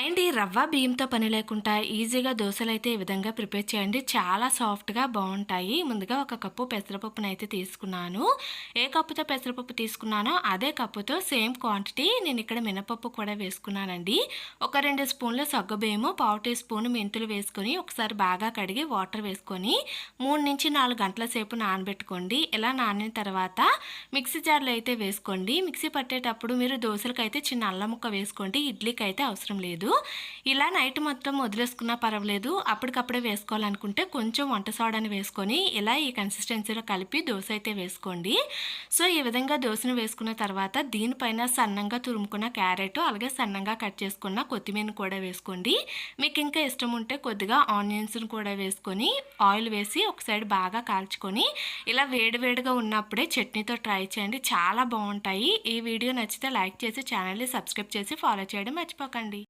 Hi అండి రవ్వ బియ్యంతో పని లేకుండా ఈజీగా దోశలు అయితే ఈ విధంగా ప్రిపేర్ చేయండి. చాలా సాఫ్ట్గా బాగుంటాయి ముందుగా ఒక కప్పు పెసరపప్పును అయితే తీసుకున్నాను. ఏ కప్పుతో పెసరపప్పు తీసుకున్నానో అదే కప్పుతో సేమ్ క్వాంటిటీ నేను ఇక్కడ మినపప్పు కూడా వేసుకున్నానండి. ఒక రెండు స్పూన్లు సగ్గుబియ్యము పావు టీ స్పూన్ మెంతులు వేసుకొని ఒకసారి బాగా కడిగి వాటర్ వేసుకొని మూడు నుంచి నాలుగు గంటల సేపు నానబెట్టుకోండి. ఇలా నానిన తర్వాత మిక్సీ జార్లో అయితే వేసుకోండి. మిక్సీ పట్టేటప్పుడు మీరు దోశలకైతే చిన్న అల్లం ముక్క వేసుకోండి. ఇడ్లీకి అయితే అవసరం లేదు. లేదు ఇలా నైట్ మొత్తం వదిలేసుకున్నా పర్వాలేదు. అప్పటికప్పుడే వేసుకోవాలనుకుంటే కొంచెం వంట సోడాని వేసుకొని ఇలా ఈ కన్సిస్టెన్సీలో కలిపి దోశ అయితే వేసుకోండి. సో ఈ విధంగా దోశను వేసుకున్న తర్వాత దీనిపైన సన్నంగా తురుముకున్న క్యారెట్ అలాగే సన్నంగా కట్ చేసుకున్న కొత్తిమీరని కూడా వేసుకోండి. మీకు ఇంకా ఇష్టం ఉంటే కొద్దిగా ఆనియన్స్ని కూడా వేసుకొని ఆయిల్ వేసి ఒక సైడ్ బాగా కాల్చుకొని ఇలా వేడివేడిగా ఉన్నప్పుడే చట్నీతో ట్రై చేయండి. చాలా బాగుంటాయి. ఈ వీడియో నచ్చితే లైక్ చేసి ఛానల్ని సబ్స్క్రైబ్ చేసి ఫాలో చేయడం మర్చిపోకండి.